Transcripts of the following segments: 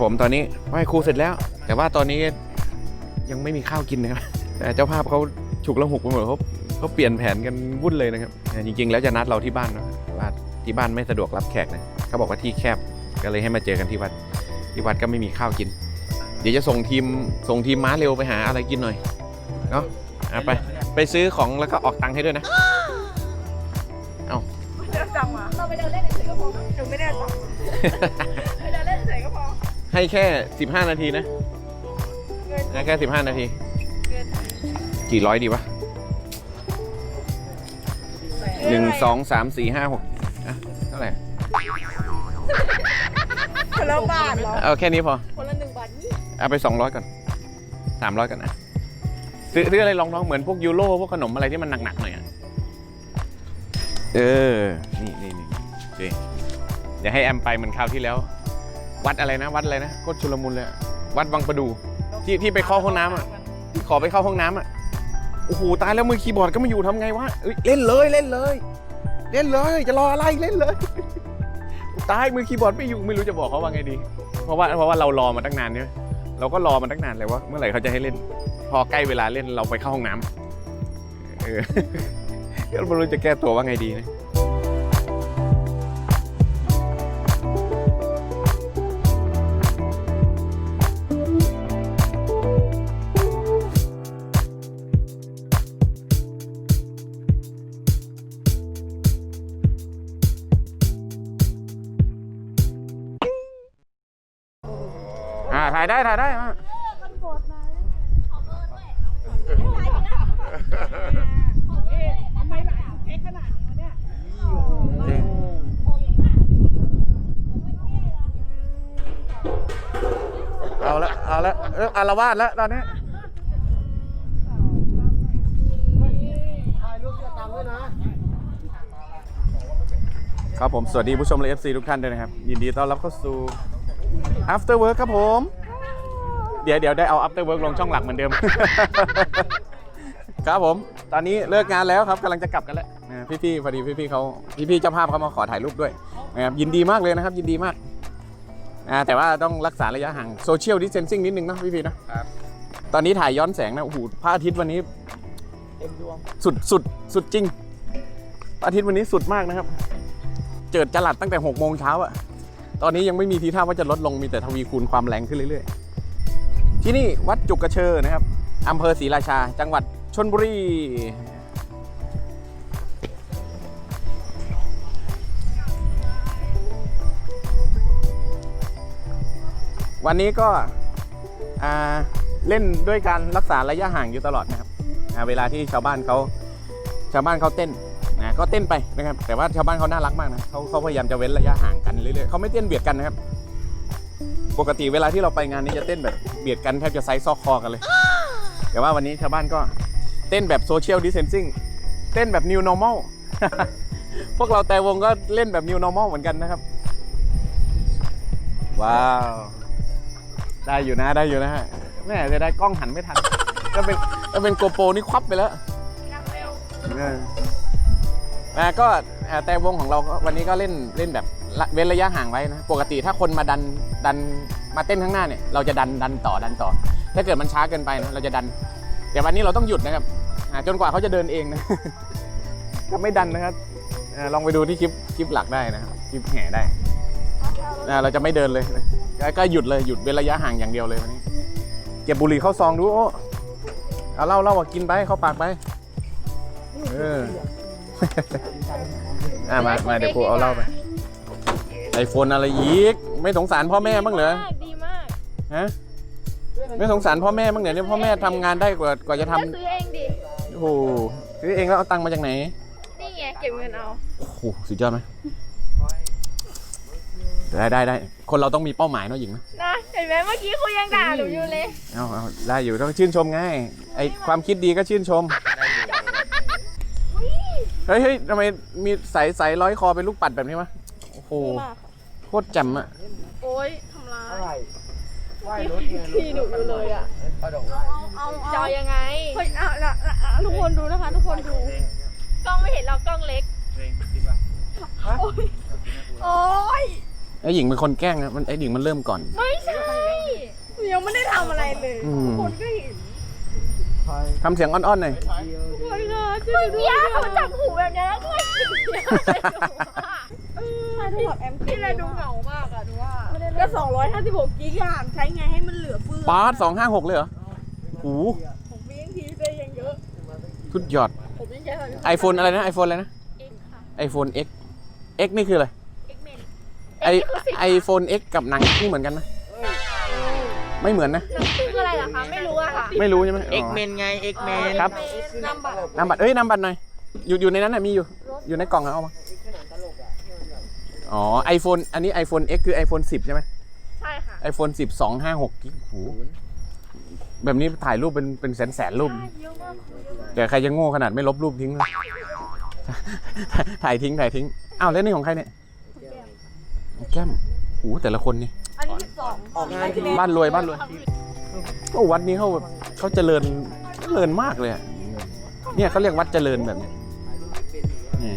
นี่ครับผมตอนนี้ไหว้ครูเสร็จแล้ว แต่ว่าตอนนี้ยังไม่มีข้าวกินนะครับแต่เจ้าภาพเขาฉุกละหุกไปหมดเขาเขาเปลี่ยนแผนกันวุ่นเลยนะครับแต่จริงๆ แล้วจะนัดเราที่บ้านเนอะว่าที่บ้านไม่สะดวกรับแขกนะเขาบอกว่าที่แคบก็เลยให้มาเจอกันที่วัดที่วัดก็ไม่มีข้าวกิน เดี๋ยวจะส่งทีมส่งทีมม้าเร็วไปหาอะไรกินหน่อยเนาะอะไปไปซื้อของแล้วก็ออกตังค์ให้ด้วยนะเดินจังมาเราไปเดินเล่นเฉยๆก็พอหนูไม่ได้ตัง ให้แค่ 15 นาทีนะเงินให้แค่ 15 นาทีเงินกี่ร้อยดีวะหนึ่งสองสามสี่ห้าหกอะเท่าไหร่คนละบาทเหรอ เอาแค่นี้พอ คนละหนึ่งบาทนี่เอาไป 200 ก่อน 300 ก่อนนะซื้อซื้ออะไรลองน้องเหมือนพวกยูโรพวกขนมอะไรที่มันหนักๆหน่อยอะเออ นี่นี่นี่สิเดี๋ยวให้แอมไปเหมือนคราวที่แล้ว วัดอะไรนะ วัดอะไรนะโคตรชุลมุนเลยอะวัดวังประดู ที่ที่ไปเข้าห้องน้ำอะ ที่ขอไปเข้าห้องน้ำอะ โอ้โห ตายแล้วมือคีย์บอร์ดก็ไม่อยู่ทำไงวะเอ้ยเล่นเลยเล่นเลย เล่นเลย จะรออะไรเล่นเลย ตายมือคีย์บอร์ดไม่อยู่ไม่รู้จะบอกเขาว่าไงดี เพราะว่าเพราะว่าเรารอมาตั้งนานเนี่ยเราก็รอมาตั้งนานเลยว่าเมื่อไหร่เขาจะให้เล่น พอใกล้เวลาเล่นเราไปเข้าห้องน้ำเออ ก็ไม่รู้จะแก้ตัวว่าไงดีนะ ถ่ายได้ถ่ายได้มาทำไมหลายเค้กขนาดนี้วะเนี่ยจริงเอาละเอาละเริ่มอารวาสแล้วตอนนี้ครับผม สวัสดีผู้ชมและ FC ทุกท่านด้วยนะครับ ยินดีต้อนรับเข้าสู่ After Work ครับผม เดี๋ยวเดี๋ยวได้เอา After Work ลงช่องหลักเหมือนเดิม ครับผม ตอนนี้เลิกงานแล้วครับกำลังจะกลับกันแล้วนะพี่ๆพอดีพี่ๆเขาพี่ๆเจ้าภาพเขามาขอถ่ายรูปด้วยนะครับยินดีมากเลยนะครับ ยินดีมากอ่าแต่ว่าต้องรักษาระยะห่างโซเชียลดิสเทนซิ่งนิดนึงนะพี่ๆนะครับ ตอนนี้ถ่ายย้อนแสงนะโอ้โหพระอาทิตย์วันนี้สุดสุดสุดจริงพระอาทิตย์วันนี้สุดมากนะครับ เจิดจรัสตั้งแต่6โมงเช้าอะตอนนี้ยังไม่มีทีท่าว่าจะลดลงมีแต่ทวีคูณความแรงขึ้นเรื่อยๆ ที่นี่วัดจุกกระเชอนะครับอำเภอศรีราชา จังหวัดชนบุรี วันนี้ก็เล่นด้วยการรักษาระยะห่างอยู่ตลอดนะครับเวลาที่ชาวบ้านเขาชาวบ้านเขาเต้นนะก็เต้นไปนะครับ แต่ว่าชาวบ้านเขาน่ารักมากนะเขาเขาพยายามจะเว้นระยะห่างกันเรื่อยๆเขาไม่เต้นเบียดกันนะครับ ปกติเวลาที่เราไปงานนี้จะเต้นแบบเบียดกันแทบจะไซส์ซอกคอกันเลย แต่ว่าวันนี้ชาวบ้านก็เต้นแบบโซเชียลดิสเทนซิ่งเต้นแบบ new normal พวกเราแต่วงก็เล่นแบบ new normal เหมือนกันนะครับ ว้าว ได้อยู่นะได้อยู่นะฮะแม่จะได้กล้องหันไม่ทันถ้าเป็นถ้าเป็นโกโปรนี่ควับไปแล้วยังเร็วเอออ่าก็อ่าแต่วงของเราก็วันนี้ก็เล่นเล่นแบบละ เว้นระยะห่างไว้นะ ปกติถ้าคนมาดันดันมาเต้นข้างหน้าเนี่ยเราจะดันดันต่อดันต่อ ถ้าเกิดมันช้าเกินไปนะเราจะดัน แต่วันนี้เราต้องหยุดนะครับจนกว่าเขาจะเดินเองนะถ้าไม่ดันนะครับลองไปดูที่คลิปคลิปหลักได้นะครับคลิปแห่ได้เราจะไม่เดินเลยนะก็ก็หยุดเลยหยุดเว้นระยะห่างอย่างเดียวเลยวันนี้เก็บบุหรี่เข้าซองดูโอ้เอาเล้าเล้าอะกินไปเข้าปากไปเอออะมามาเดี๋ยวกูเอาเล้าไป ไอโฟนอะไรอีก ไม่สงสารพ่อแม่บ้างเหรอดีมากฮะไม่สงสารพ่อแม่บ้างเหรอเนี่ยพ่อแม่ทำงานได้กว่ากว่าจะทำก็ซื้อเองดิโอ้โหซื้อเองแล้วเอาตังค์มาจากไหนนี่ไงเก็บเงินเอาโอ้โหสุดยอดไหมได้ได้ได้คนเราต้องมีเป้าหมายเนาะหญิงนะนะเห็นไหมเมื่อกี้คุยยังด่าหนูอยู่เลยเอาเอาได้อยู่ต้องชื่นชมไงไอความคิดดีก็ชื่นชมเฮ้ยเฮ้ยทำไมมีสายสายร้อยคอเป็นลูกปัดแบบนี้วะ โอ้โหโคตรแจ่มอะโอ๊ยทำร้ายอะไรไหว้รถไงรถพี่หนูอยู่เลยอะกระโดดไหว้เอาจอยังไง เฮ้ยเอาละละละทุกคนดูนะคะ ทุกคนดู กล้องไม่เห็นเรากล้องเล็กโอ๊ยไอ้หญิงเป็นคนแกล้งนะมันไอ้หญิงมันเริ่มก่อน ไม่ใช่ ยังไม่ได้ทำอะไรเลยอืมคนก็เห็นไฟทำเสียงอ่อนๆหน่อยเดียวโอ้ยนะช่วยดูยาเขาจับหูแบบนี้แล้วก็ที่แบบแอมที่เลยดูเหงามากอะดูว่าก็สองร้อยห้าสิบหกกิกอะใช้ไงให้มันเหลือเฟือปาร์ตสองห้าหกเลยเหรอโอ้โหผมมียังทีได้ยังเยอะ สุดยอดผมยังใช้ไอโฟนอะไรนะไอโฟนอะไรนะเองค่ะไอโฟน X X นี่คืออะไรเอ็กเมนไอไอโฟน X กับหนัง X นี่เหมือนกันไหมไม่เหมือนนะ คืออะไรเหรอคะไม่รู้อะค่ะไม่รู้ใช่ไหมเอ็กเมนไงเอ็กเมนครับ นำบัตรนำบัตรเอ้ยนำบัตรหน่อยอยู่อยู่ในนั้นน่ะมีอยู่ อยู่ในกล่องอะเอามา อ๋อไอโฟนอันนี้ iPhone X คือ iPhone 10 ใช่ไหมใช่ค่ะ iPhone 10 2 5 6กิกโหแบบนี้ถ่ายรูปเป็นเป็นแสนแสนๆรูปเยอะมากเยอะมากแต่ใครจะโง่ขนาดไม่ลบรูปทิ้งเลยถ่ายทิ้งถ่ายทิ้ง อ้าวแล้วนี่ของใครเนี่ย แก้มโอ้แต่ละคนนี่ อันนี้สิบสองออกงานทีบ้านรวยบ้านรวยโอ้วัดนี้เขาแบบเขาเจริญเจริญมากเลยอะเนี่ยเขาเรียกวัดเจริญแบบเนี้ยนี่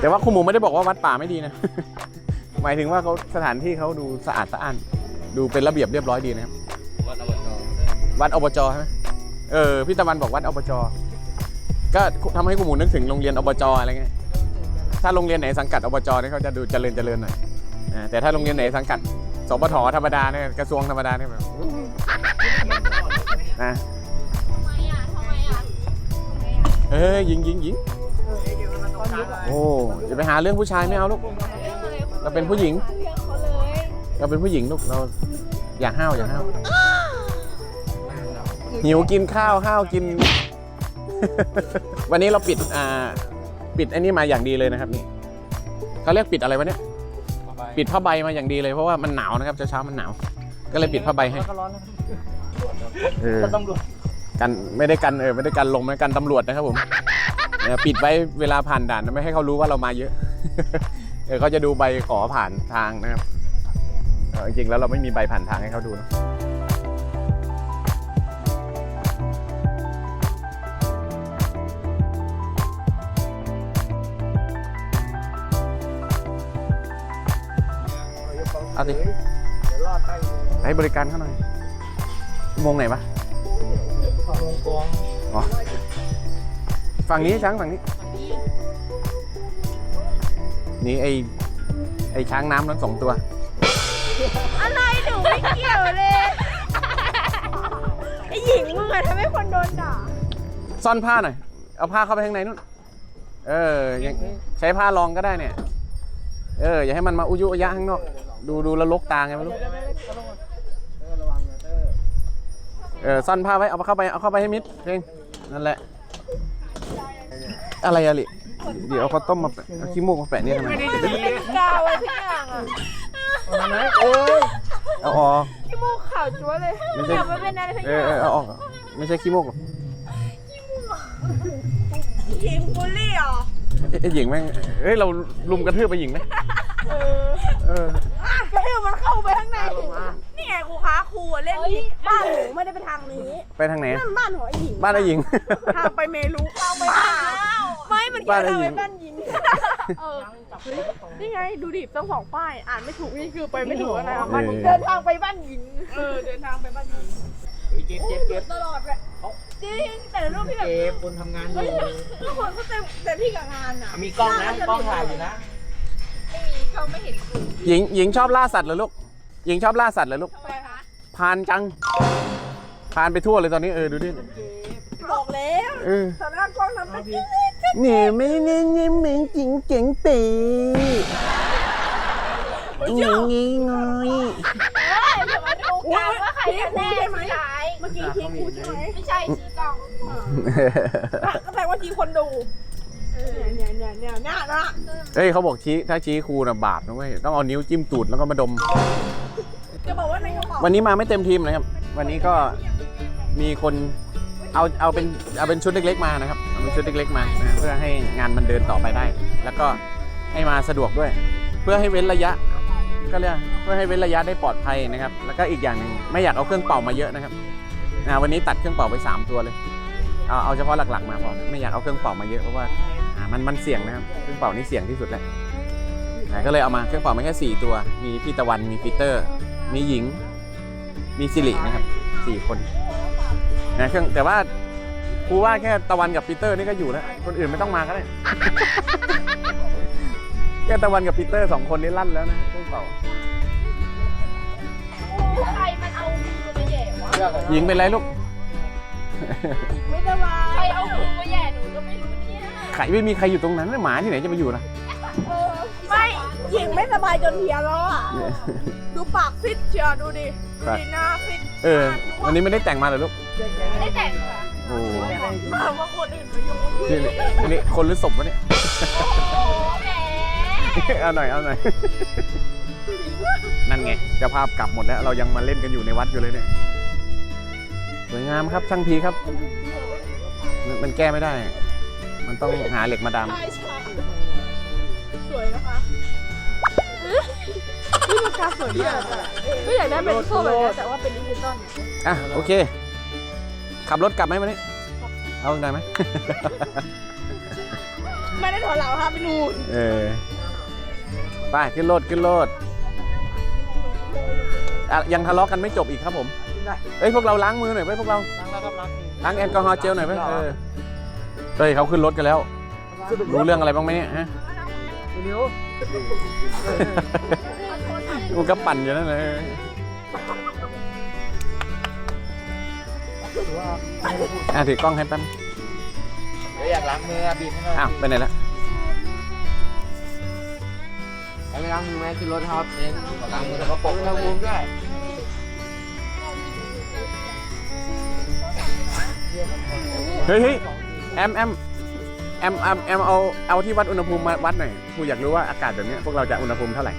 แต่ว่าคุณหมูไม่ได้บอกว่าวัดป่าไม่ดีนะ หมายถึงว่าเขาสถานที่เขาดูสะอาดสะอ้าน ดูเป็นระเบียบเรียบร้อยดีนะครับ วัดอบจใช่ไหมเออพี่ตะวันบอกวัดอบจ ก็ทำให้คุณหมูนึกถึงโรงเรียนอบจอะไรเงี้ย ถ้าโรงเรียนไหนสังกัดอบจเนี่ยเขาจะดูเจริญเจริญหน่อยอ่าแต่ถ้าโรงเรียนไหนสังกัดสปทธรรมดาเนี่ยกระทรวงธรรมดาเนี่ยแบบนะทำไมอะทำไมอะทำไมอะเฮ้ยยิงยิงยิง โอ้อย่าไปหาเรื่องผู้ชายไม่เอาลูก เราเป็นผู้หญิง เรื่องเขาเลยเราเป็นผู้หญิงลูกเราอย่าห้าวอย่าห้าวหิวกินข้าวห้าวกิน วันนี้เราปิดอ่าปิดไอ้นี่มาอย่างดีเลยนะครับนี่เขาเรียกปิดอะไรวะเนี่ยปิดผ้าใบมาอย่างดีเลยเพราะว่ามันหนาวนะครับเช้าๆมันหนาว ก็เลยปิดผ้าใบให้ก็ร้อนแล้วเออก็ตำรวจกันไม่ได้กันเออไม่ได้กันลมนะกันตำรวจนะครับผมเออ ปิดไว้เวลาผ่านด่านนะไม่ให้เขารู้ว่าเรามาเยอะเออเขาจะดูใบขอผ่านทางนะครับเออจริงๆแล้วเราไม่มีใบผ่านทางให้เขาดูนะเอาสิเดี๋ยวรอดได้ให้บริการเขาหน่อยอุโมงค์ไหนปะขอลงกองอ๋อ ฝั่งนี้ช้างฝั่งนี้ นี่ไอไอช้างน้ำทั้งสองตัว อะไรหนูไม่เกี่ยวเลย ไอหญิงมึงอะทำให้คนโดนด่า ซ่อนผ้าหน่อย เอาผ้าเข้าไปข้างในนู่น เออยังใช้ผ้ารองก็ได้เนี่ย เออ อย่าให้มันมาอุยุอยะข้างนอก ดูดูแล้วลกตาไงไม่รู้เดี๋ยวเดี๋ยวเดี๋ยวก็ลงมาเออระวังนะเตอร์เออซ่อนผ้าไว้ เอาเข้าไป เอาเข้าไปให้มิด เพลงนั่นแหละ อะไรอะลิเดี๋ยวเอาข้าวต้มมาแปะเอาขี้มูกมาแปะเนี่ยทำไมเป็นกาวอะไรทุกอย่างอะเอาไหนโอ้ยเอาออกขี้มูกขาวจั๊วเลยไม่ใช่อย่ามาเป็นอะไรทุกเอออย่างเออเอาออกไม่ใช่ขี้มูกหรอกหญิงบูลลี่เหรอไอ้ไอ้หญิงแม่งเอ้ยเราลุมกระทืบไปหญิงไหมเออ เอออะก็ให้มันเข้าไปข้างใน อะเล่นผิดบ้านหนูไม่ได้ไปทางนี้ไปทางไหนอะนั่นบ้านของไอ้หญิงบ้านไอ้หญิง ทางไปเมรุทางไปบ้านไม่มันบ้าเกี่ยนวไอ้ทางหญิไปงบ้านหญิงเออเฮ้ยนี่ไงดูดิต้องสองป้ายอ่านไม่ถูกนี่คือไปไม่ถูกอะไรอะบ้านหญิงเดินทางไปบ้านหญิงเออเดินทางไปบ้านหญิงเจ็บเจ็บเจ็บตลอดเลยจริงแต่ละรูปที่แบบเจ็บคนทำงานอเฮ้ยยู่ทุกคนเขาเต็มเต็มที่กับงานอะมีกล้องนะกล้องถ่ายอยู่นะไม่มีเขาไม่เห็นกูหญิงหญิงชอบล่าสัตว์เหรอลูกหญิงชอบล่าสัตว์เหรอลูกทำไมคะ พานจังพานไปทั่วเลยตอนนี้เออดูดิบอกแล้วเออตอนแรกกล้องทำเป็นนี่ไม่เนี่ยเนี่ยเหม็นจริงเจ๋งปีงี้งี้งอยเฮ้ยเดี๋ยวมาดูกันว่าใครกันแน่ใช่ไหมเมื่อกี้ทีมกูใช่ไหมไม่ใช่ชื่อกล้องก็แปลว่าทีมคนดูเนี่ยเนี่ยเนี่ยเนี่ยเนี่ยนะเฮ้ยเขาบอกชี้ถ้าชี้ครูนะบาปนะเว้ยต้องเอานิ้วจิ้มตูดแล้วก็มาดม จะบอกว่าในกระเป๋าวันนี้มาไม่เต็มทีมนะครับ วันนี้ก็มีคนเอาเอาเป็นเอาเป็นชุดเล็กๆมานะครับเอาเป็นชุดเล็กๆมานะเพื่อให้งานมันเดินต่อไปได้ แล้วก็ให้มาสะดวกด้วย เพื่อให้เว้นระยะก็เรียกเพื่อให้เว้นระยะได้ปลอดภัยนะครับ แล้วก็อีกอย่างหนึ่งไม่อยากเอาเครื่องเป่ามาเยอะนะครับอ่าวันนี้ตัดเครื่องเป่าไปสามตัวเลยเอาเอาเฉพาะหลักๆมาพอไม่อยากเอาเครื่องเป่ามาเยอะเพราะว่าอ่ามันมันเสี่ยงนะครับเครื่องเป่านี่เสี่ยงที่สุดแล้วอะก็เลยเอามาเครื่องเป่ามาแค่ 4 ตัว มีพี่ตะวันมีปีเตอร์ มีหญิง มีสิรินะครับสี่คนนะเครื่องแต่ว่าครูว่าแค่ตะวันกับปีเตอร์นี่ก็อยู่แล้ว คนอื่นไม่ต้องมาก็ได้ แค่ตะวันกับปีเตอร์สองคนนี้ลั่นแล้วนะเครื่องเป่าใครมันเอามือมาแหย่วะเลือกเลยหญิงเป็นไรลูก ไม่สบายใครเอามือมาแหย่หนูก็ไม่รู้เนี่ย ใครไม่มีใครอยู่ตรงนั้นหมาที่ไหนจะมาอยู่ล่ะ ไม่หญิงไม่สบายจนเพียแล้วอะ ดูปากฟิตเชียวดูดิดูดิหน้าฟิตเออ วันนี้ไม่ได้แต่งมาเหรอลูก ไม่ได้แต่งค่ะโอ้โหมาว่าคนอื่นมายุ่งนี่นี่นี่คนหรือศพวะเนี่ยโอ้แหมเอาหน่อย เอาหน่อย นั่นไงเจ้าภาพกลับหมดแล้ว เรายังมาเล่นกันอยู่ในวัดอยู่เลยเนี่ย สวยงามครับ ช่างพีครับ มันมันแก้ไม่ได้ มันต้องหาเหล็กมาดามใช่ใช่ส วยนะคะนี่มันกาสวยมากไม่อยากได้เป็นโซ่แบบนี้แต่ว่าเป็นดิจิตอลอะโอเค ขับรถกลับไหมวันนี้ เอาได้ไหม ไม่ได้ถอยหลังค่ะไปนู่นเออ ไปขึ้นรถขึ้นรถอะยังทะเลาะกันไม่จบอีกครับผมเอ้ยพวกเราล้างมือหน่อยไหมพวกเรา ล้างแล้วครับล้างล้างแอลกอฮอล์เจลหน่อยไหมเออเฮ้ยเขาขึ้นรถกันแล้ว รู้เรื่องอะไรบ้างไหมเนี่ยฮะ นิ้วมันก็ปั่นอยู่นั่นเลยว่าอะถือกล้องให้แป๊บเดี๋ยวอยากล้างมือบีบให้หน่อยอ้าวไปไหนละไปล้างมือไหมขึ้นรถครับเองล้างมือแล้วก็ปกล้างมือด้วยเฮ้ยเฮ้ยแอมแอม แอมแอมแอมเอาเอาที่วัดอุณหภูมิมาวัดหน่อยกูอยากรู้ว่าอากาศแบบเนี้ยพวกเราจะอุณหภูมิเท่าไหร่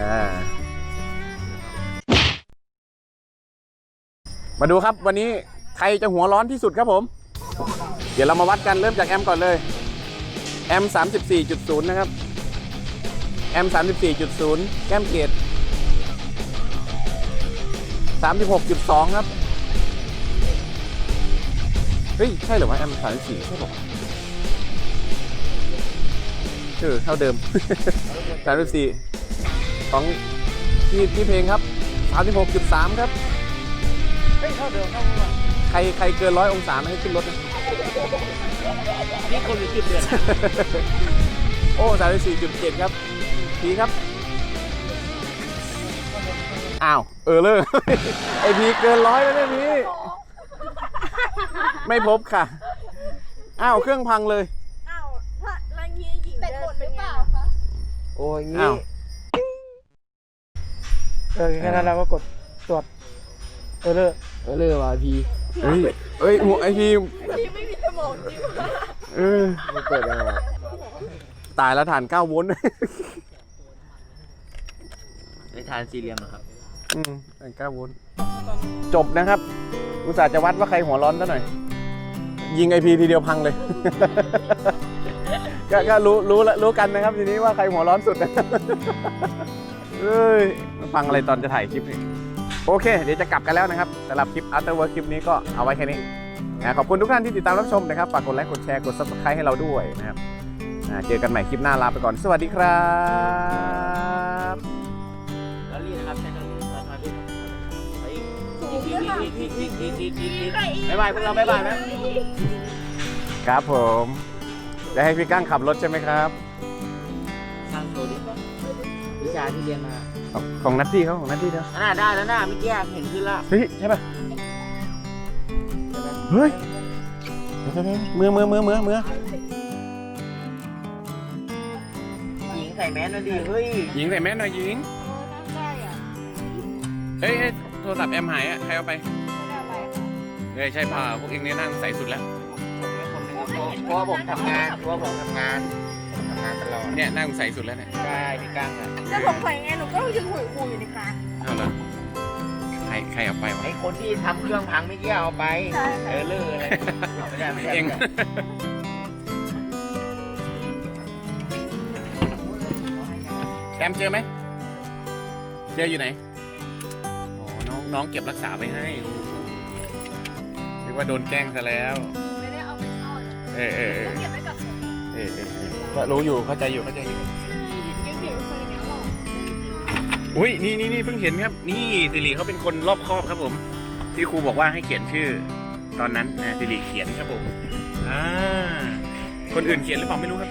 อ่ามาดูครับวันนี้ใครจะหัวร้อนที่สุดครับผม เดี๋ยวเรามาวัดกันเริ่มจากแอมก่อนเลย แอม34.0นะครับ แอม34.0แก้มเกต36.2ครับ ฮ้ย ใช่เหรือว่าแอมสามสี่ใช่ปะเออเท่าเดิม สามสี่ของพี่พี่เพลงครับสามสิบหกจุดสามครับ เฮ้ยเท่าเดิมเท่าเดิมใครใครเกินร้อยองศาไม่ให้ขึ้นรถนะ นี่คนหรือจุดเดือนโอ้สามสี่จุดเจ็ดครับพีครับ อ้าว เออเลย ไอพีเกินร้อยแล้วเนี่ยพี ไม่พบค่ะ อ้าวเครื่องพังเลย อ้าวถ้าแล้วงี้หญิงแต่กดหรือเปล่าคะโอ้ยงี้อ้าว เออแค่นั้นเราก็กดตรวจเออเลอเออเลอว่ะพีเฮ้ยเอ้ยหัวไอพีพี่ไม่มีสมองจริงเออมันเปิดยังไงตายแล้วฐาน9โวลต์ในทานสี่เหลี่ยมนะครับ อืมฐาน9โวลต์จบนะครับ อุตส่าห์จะวัดว่าใครหัวร้อนซะหน่อย ยิงไอพีทีเดียวพังเลย ก็ก็รู้รู้รู้กันนะครับทีนี้ว่าใครหัวร้อนสุดนะเอ้ยฟังอะไรตอนจะถ่ายคลิปนี่โอเค เดี๋ยวจะกลับกันแล้วนะครับสำหรับคลิป after work คลิปนี้ก็เอาไว้แค่นี้นะขอบคุณทุกท่านที่ติดตามรับชมนะครับฝากกดไลค์กดแชร์กด subscribe ให้เราด้วยนะครับเจอกันใหม่คลิปหน้าลาไปก่อน สวัสดีครับ อีกอีกอีกอีกอีกอีกอีกใครอีกบ๊ายบายพวกเราบ๊ายบายไหมครับผมจะให้พี่ก้างขับรถใช่ไหมครับสร้างตัวดิวิชาที่เรียนมาของของนัตตี้เขาของนัตตี้เขาอ่าได้แล้วนะเมื่อกี้เห็นขึ้นละเฮ้ยใช่ป่ะเฮ้ยเดี๋ยวๆๆมือมือมือมือมือหญิงใส่แมสนั่นดิเฮ้ยหญิงใส่แมสหน่อยหญิงใช่อะเฮ้ยเฮ้ย โทรศัพท์แอมหายอะใครเอาไปเฮ้ยใช่เปล่าพวกเองนี่นั่งใส่สุดแล้ว เพราะว่าผมทำงานเพราะว่าผมทำงานผมทำงานตลอดเนี่ยนั่งใส่สุดแล้วเนี่ยใช่พี่กั้งอะจะสงสัยไงหนูก็ยังคุยคุยอยู่นี่ค่ะเอาเลยใครใครเอาไปวะไอคนที่ทำเครื่องพังไม่เกี่ยวเอาไปใช่เออเลออะไรไม่ได้ไม่ได้เองแอมเจอไหมเจออยู่ไหนอ๋อ น้องเก็บรักษาไว้ให้เรียกว่าโดนแกล้งซะแล้ว ไม่ได้เอาไปซ่อนเออเออเก็บไว้กับเออเออเออรู้อยู่เข้าใจอยู่เข้าใจอยู่ เก็เก็บคนเดียวหรออุ้ยนี่นี่นี่เพิ่งเห็นครับ นี่สิริเขาเป็นคนรอบคอบครับผม ที่ครูบอกว่าให้เขียนชื่อ ตอนนั้นนะสิริเขียนครับผมอ่าคนอื่นเขียนหรือเปล่าไม่รู้ครับ